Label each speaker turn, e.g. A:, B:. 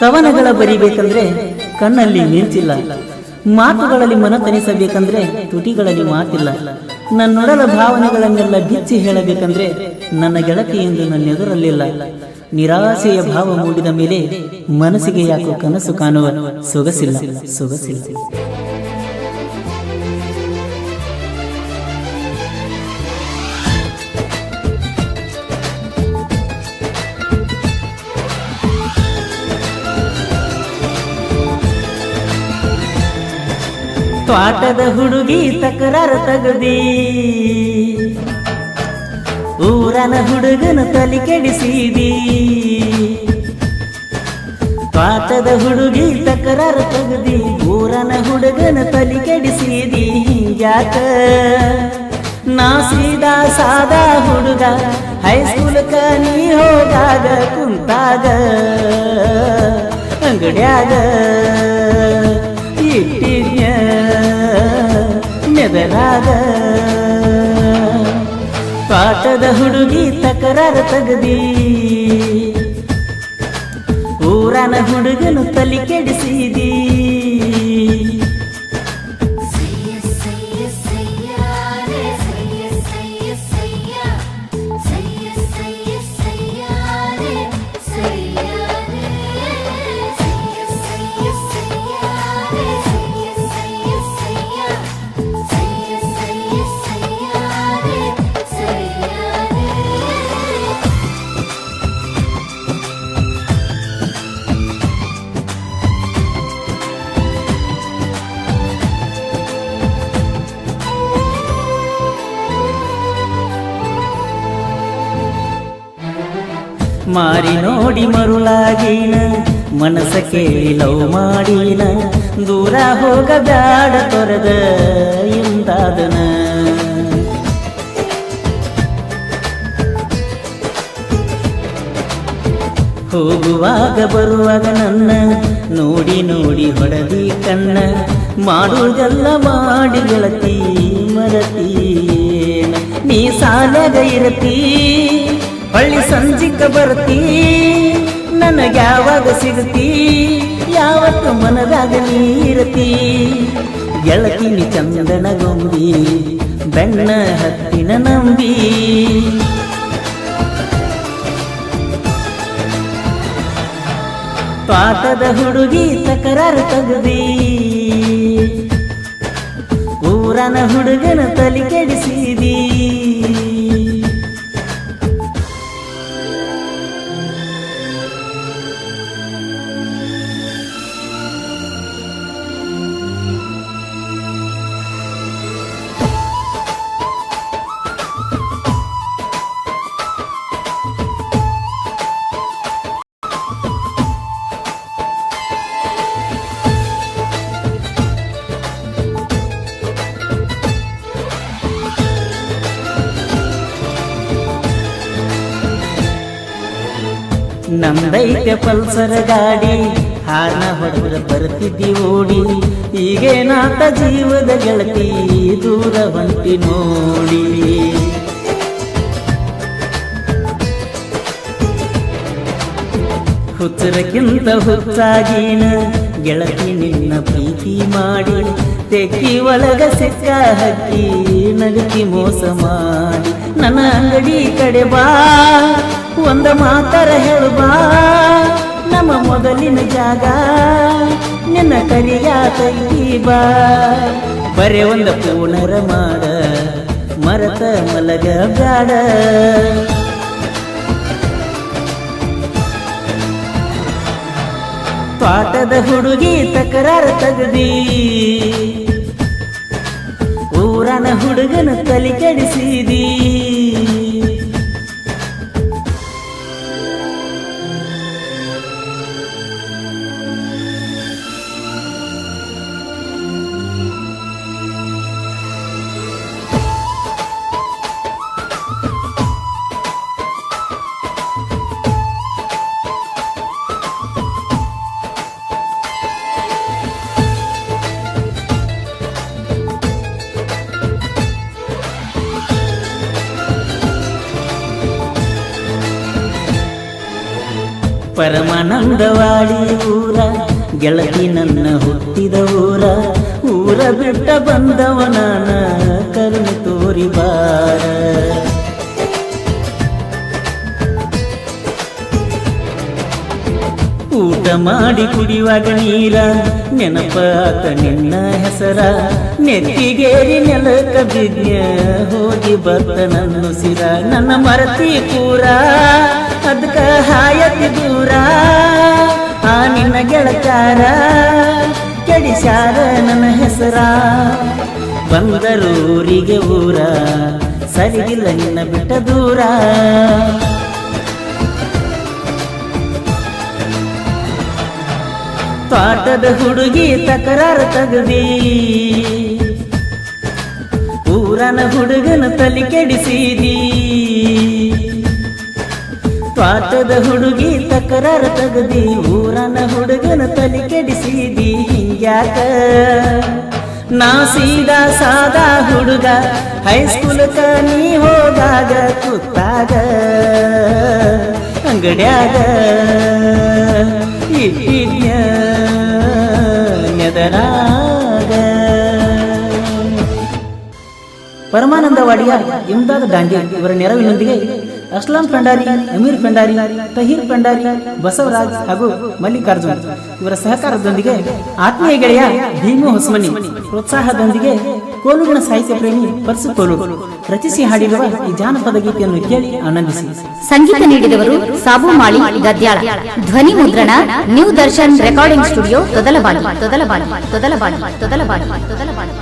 A: ಕವನಗಳ ಬರಿಬೇಕಂದ್ರೆ ಕಣ್ಣಲ್ಲಿ ಮಿಂಚಿಲ್ಲ ಮಾತುಗಳಲ್ಲಿ ಮನ ತನಿಸಬೇಕಂದ್ರೆ ತುಟಿಗಳಲ್ಲಿ ಮಾತಿಲ್ಲ. ನನ್ನೊಡಲ ಭಾವನೆಗಳನ್ನೆಲ್ಲ ಬಿಚ್ಚಿ ಹೇಳಬೇಕಂದ್ರೆ ನನ್ನ ಗೆಳತಿ ಎಂದು ನನ್ನೆದುರಲ್ಲಿಲ್ಲ ನಿರಾಸೆಯ ಭಾವ ಮೂಡಿದ ಮೇಲೆ ಮನಸ್ಸಿಗೆ ಯಾಕೋ ಕನಸು ಕಾಣುವ ಸೊಗಸಿಲ್ಲ ಸೊಗಸಿಲ್ಲ. ತ್ವಾಟದ ಹುಡುಗಿ ತಕರಾರ ತಗದಿ. ಊರನ ಹುಡುಗನ ತಲೆ ಕೆಡಿಸಿದಿ. ತ್ವಾಟದ ಹುಡುಗಿ ತಕರಾರ ತಗದಿ, ಊರನ ಹುಡುಗನ ತಲೆ ಕೆಡಿಸಿದಿ. ಯಾಕ? ನಾ ಸೀದಾ ಸಾದಾ ಹುಡುಗ ಹೈಸ್ಕೂಲ್ ನೀ ಹೋದಾಗ ಕುಂತಾಗ, ಅಂಗಡಿಯಾಗ. ಇಟ್ಟಿದ್ಯ? ನೆದರಾಗ ಪಾಠದ ಹುಡುಗಿ ತಕರಾರ ತಗದಿ. ಊರನ ಹುಡುಗನು ತಲೆ ಕೆಡಿಸಿದಿ. ಮಾರಿ ನೋಡಿ ಮರುಳಾಗಿನ ಮನಸ ಕೇಳಿ ಲವ್ ಮಾಡಿನ, ದೂರ ಹೋಗಬೇಡ ತೊರೆದ ಎಂದಾದನ. ಹೋಗುವಾಗ ಬರುವಾಗ ನನ್ನ ನೋಡಿ ನೋಡಿ ಹೊಡದಿ ಕಣ್ಣ, ಮಾಡುವುದೆಲ್ಲ ಮಾಡಿ ಗೆಳತಿ ಮರತಿ ನೀ ಸಾಲದ ಇರತಿ. ಹಳ್ಳಿ ಸಂಜಿಕ ಬರ್ತೀ, ನನಗೆ ಯಾವಾಗ ಸಿಗತಿ? ಯಾವತ್ತು ಮನದಾಗ ನೀರತಿ? ಗೆಳತಿನಿ ಚಂದನ ಗೊಂಬಿ ಬೆಣ್ಣ ಹತ್ತಿನ ನಂಬಿ. ಪಾತದ ಹುಡುಗಿ ತಕರಾರ ತಗದಿ. ಊರನ ಹುಡುಗನ ತಲೆ ಕೆಡಿಸಿದಿ ನಮ್ದೈತೆ ಪಲ್ಸರ ಗಾಡಿ, ಹಾರ್ನ ಹೊಡೆದ್ರ ಬರ್ತಿದ್ದಿ ಓಡಿ. ಈಗೇನಾತ ಜೀವದ ಗೆಳತಿ ದೂರ ಹೊಂಟಿ ನೋಡಿ. ಹುಚ್ಚರಕ್ಕಿಂತ ಹುಚ್ಚಾಗಿನ ಗೆಳತಿ ನಿನ್ನ ಪ್ರೀತಿ ಮಾಡಿ. ತೆಕ್ಕಿ ಒಳಗ ಸಿಕ್ಕ ಹಕ್ಕಿ ನಗತಿ ಮೋಸ ಮಾಡಿ. ನನ್ನ ಅಂಗಡಿ ಕಡೆ ಬಾ. ಒಂದ ಮಾತರ ಹೇಳು ಬಾ. ನಮ್ಮ ಮೊದಲಿನ ಜಾಗ, ನಿನ್ನ ಕರಿಯ ತೈ ಬಾ. ಬರೇ ಒಂದ ಪೂನರ ಮಾಡ, ಮರತ ಮಲಗ ಬ್ಯಾಡ. ಪಾಠದ ಹುಡುಗಿ ತಕರಾರ ತಗದಿ. ಊರನ ಹುಡುಗನ ತಲೆ ಕೆಡಿಸಿದಿ. ಪರಮಾನಂದವಾಡಿ ಊರ, ಗೆಳತಿ ನನ್ನ ಹುಟ್ಟಿದ ಊರ. ಊರ ಬಿಟ್ಟ ಬಂದವನಾನ ಕರುಣೆ ತೋರಿ ಬಾರ. ಊಟ ಮಾಡಿ ಕುಡಿಯುವಾಗ ನೀರ ನೆನಪಾತ ನಿನ್ನ ಹೆಸರ. ನೆತ್ತಿಗೇರಿ ನೆಲಕ ಬಿದ್ಯ ಹೋಗಿ ಬರ್ತ ನನ್ನ ಸಿರ ನನ್ನ ಮರತಿ ಪೂರ ಅದಕ್ಕ ಹಾಯತಿ ದೂರ, ಆ ನಿನ್ನ ಗೆಳತಾರ ಕೆಡಿಸ್ಯಾರ ನನ್ನ ಹೆಸರ. ಬಂದರೂರಿಗೆ ಊರ, ಸರಿಗಿಲ್ಲ ನಿನ್ನ ಬಿಟ್ಟ ದೂರ. ತೋಟದ ಹುಡುಗಿ ತಕರಾರು ತಗದಿ, ಊರನ ಹುಡುಗನ ತಲೆ ಕೆಡಿಸಿದಿ. ಪಾಠದ ಹುಡುಗಿ ತಕರಾರ ತಗದಿ, ಊರನ ಹುಡುಗನ ತಲೆ ಕೆಡಿಸಿದಿ, ಹಿಂಗ್ಯಾಕ? ನಾ ಸೀದಾ ಸಾದಾ ಹುಡುಗ ಹೈಸ್ಕೂಲ್ಕ ನೀ ಹೋದಾಗ ಕುತ್ತಾಗ ಅಂಗಡ್ಯಾಗ ಇಟ್ಟಿದ್ಯ ನೆದರಾಗ? ಪರಮಾನಂದವಾಡಿಯ ಇಮ್ದಾದ್ ದಾಂಡಿ ಇವರ ನೆರವಿನೊಂದಿಗೆ ಅಸ್ಲಾಂ ಪಂಡಾರಿ ಅಮೀರ್ ಪಂಡಾರಿ ತಹೀರ್ ಪಂಡಾರಿ ಬಸವರಾಜ್ ಹಾಗೂ ಮಲ್ಲಿಕಾರ್ಜುನ್. ಇವರ ಸಹಕಾರದೊಂದಿಗೆ ಆತ್ಮೀಯ ಗೆಳೆಯ ಭೀಮು ಹೊಸಮನಿ ಪ್ರೋತ್ಸಾಹದೊಂದಿಗೆ ಕೋಲುಗಣ ಸಾಹಿತ್ಯ ಪ್ರೇಮಿ ಪರ್ಸು ರಚಿಸಿ ಹಾಡಿರುವ ಈ ಜಾನಪದ ಗೀತೆಯನ್ನು ಕೇಳಿ ಆನಂದಿಸಿ.
B: ಸಂಗೀತ ನೀಡಿದವರು ಸಾಬು ಮಾಳಿ ಗದ್ಯಾಳ. ಧ್ವನಿ ಮುದ್ರಣ, new Darshan recording studio Todalabagi Todalabagi Todalabagi Todalabagi Todalabagi